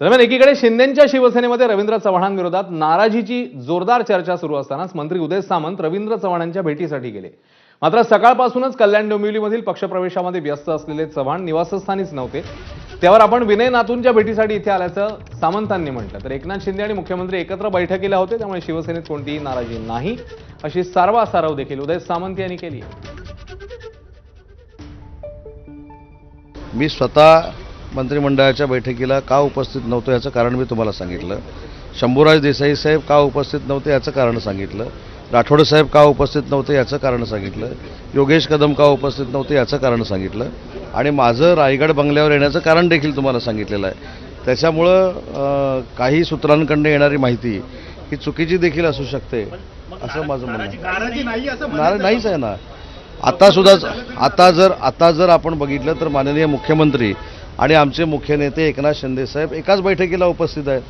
दरम्यान एकीकडे शिंदेच्या शिवसेनेमध्ये रवींद्र चव्हाणांविरोधात नाराजीची जोरदार चर्चा सुरू असतानाच मंत्री उदय सामंत रवींद्र चव्हाणांच्या भेटीसाठी गेले. मात्र सकाळपासूनच कल्याण डोंबिवलीमधील पक्षप्रवेशामध्ये व्यस्त असलेले चव्हाण निवासस्थानीच नव्हते. त्यावर आपण विनय नातूंच्या भेटीसाठी इथे आल्याचं सामंतांनी म्हटलं. तर एकनाथ शिंदे आणि मुख्यमंत्री एकत्र बैठकीला होते त्यामुळे शिवसेनेत कोणतीही नाराजी नाही. अशी सारवासारव देखील उदय सामंत यांनी केली मी स्वतः मंत्रिमंडळाच्या बैठकीला का उपस्थित नव्हतो याचं कारण मी तुम्हाला सांगितलं. शंभूराज देसाई साहेब का उपस्थित नव्हते याचं कारण सांगितलं. राठोड साहेब का उपस्थित नव्हते याचं कारण सांगितलं. योगेश कदम का उपस्थित नव्हते याचं कारण सांगितलं. आणि माझं रायगड बंगल्यावर येण्याचं कारण देखील तुम्हाला सांगितलेलं आहे. त्याच्यामुळं काही सूत्रांकडनं येणारी माहिती ही चुकीची देखील असू शकते असं माझं म्हणणं आहे. नाहीच आहे ना. आता सुद्धा आता जर आता जर आपण बघितलं तर माननीय मुख्यमंत्री आणि आमचे मुख्य नेते एकनाथ शिंदे साहेब एकाच बैठकीला उपस्थित आहेत.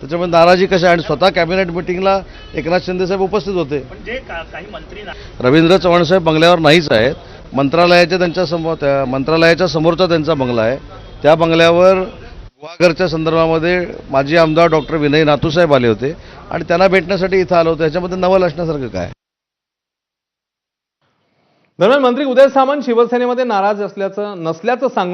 त्याच्यामुळे नाराजी कशा आहे? आणि स्वतः कॅबिनेट मिटिंगला एकनाथ शिंदे साहेब उपस्थित होते. पण जे का- काही मंत्री ना- रवींद्र चव्हाण साहेब बंगल्यावर नाहीच आहेत. मंत्रालयाच्या त्यांच्यासमोर त्या मंत्रालयाच्या समोरचा त्यांचा बंगला आहे. त्या बंगल्यावर गुहागरच्या संदर्भामध्ये माजी आमदार डॉक्टर विनय नातूसाहेब आले होते. आणि त्यांना भेटण्यासाठी इथं आलो होतो. ह्याच्यामध्ये नवल असण्यासारखं काय? दरम्यान मंत्री उदय सामंत शिवसेनेमध्ये नाराज असल्याचं नसल्याचं सांग